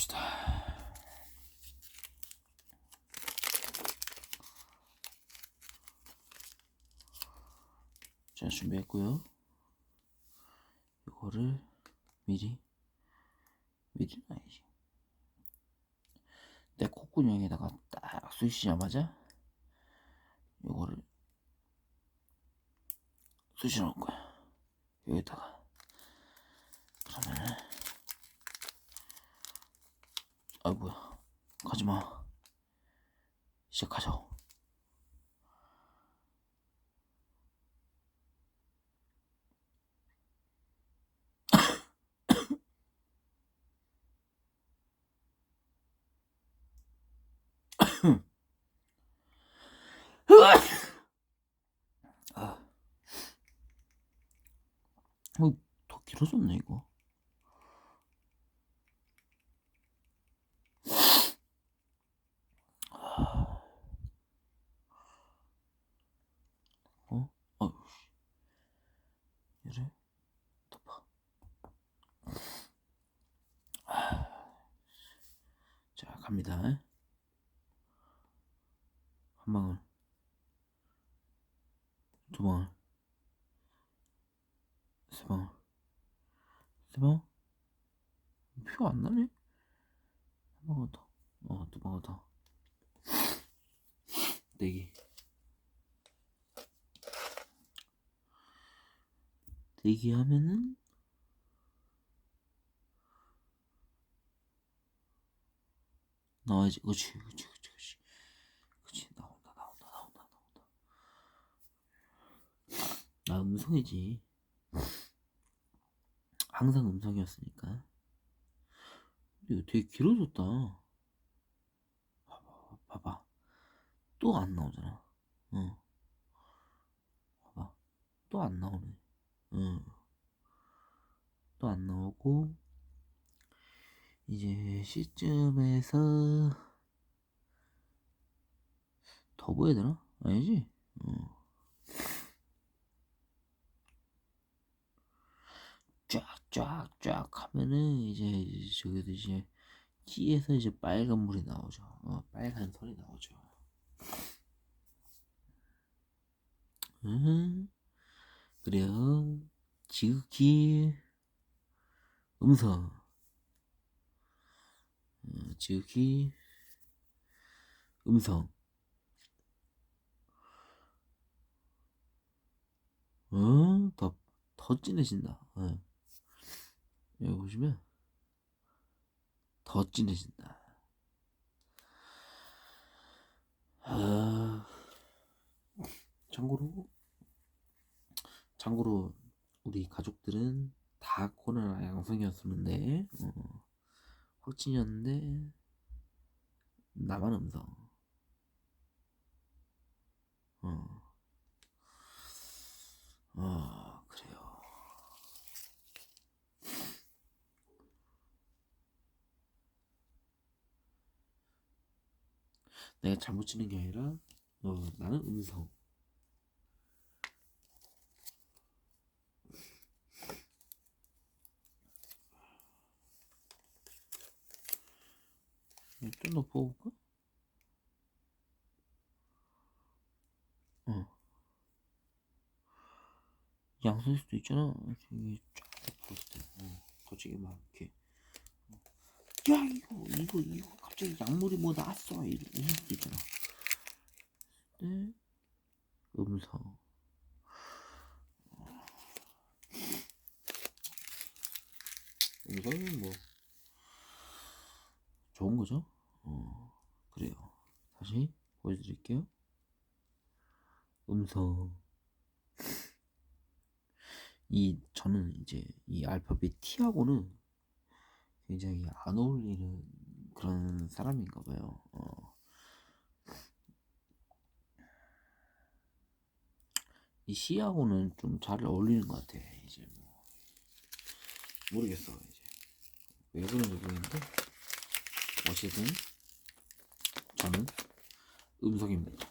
봅시다. 자, 준비했고요. 이거를 미리 미리 아니지. 내 콧구멍에다가 딱 쑤시자마자 이거를 쑤시 넣을 거야. 여기다가 그러면은 아 뭐야 가지마. 시작하자. 아. 어, 더 길어졌네 이거 어? 어휴 이래? 덮어 자 갑니다. 한 방울. 두 방울. 세 방울. 세 방울? 표안 나네? 한 방울 더어두 방울 더 네개 네개 하면은 나와야지. 그치 그치 그치 그치. 그치 나온다 나온다 나온다 나온다. 나 음성이지. 항상 음성이었으니까. 근데 되게 길어졌다 봐봐 봐봐 또 안 나오잖아 어 봐봐 또 안 나오네 응. 또 안 나오고 이제 C쯤에서 더 보여야 되나? 아니지? 어. 쫙쫙쫙 하면은 이제 저기도 이제 C에서 이제 빨간 물이 나오죠. 어, 빨간 선이 나오죠. 음. 그래요. 지극히 음성. 어, 지극히 음성. 어, 더, 더 진해진다. 어. 여기 보시면 더 진해진다. 참고로 참고로 우리 가족들은 다 코로나 양성이었었는데 어, 확진이었는데 나만 음성. 어. 어, 그래요. 내가 잘못 치는 게 아니라 어, 나는 음성. 좀더 뽑을까? 어. 양성일 수도 있잖아. 저기 쫙. 어. 막 이렇게. 야 이거 이거 이거 갑자기 약물이 뭐 나왔어 이럴 이럴 수도 있잖아. 네. 음성. 음성은 뭐 좋은 거죠? 어, 그래요. 다시 보여드릴게요. 음성. 이, 저는 이제 이 알파벳 T하고는 굉장히 안 어울리는 그런 사람인가 봐요. 어. 이 C하고는 좀 잘 어울리는 것 같아. 이제 뭐. 모르겠어, 이제. 왜 그런지 모르겠는데. 어쨌든 저는 음성입니다.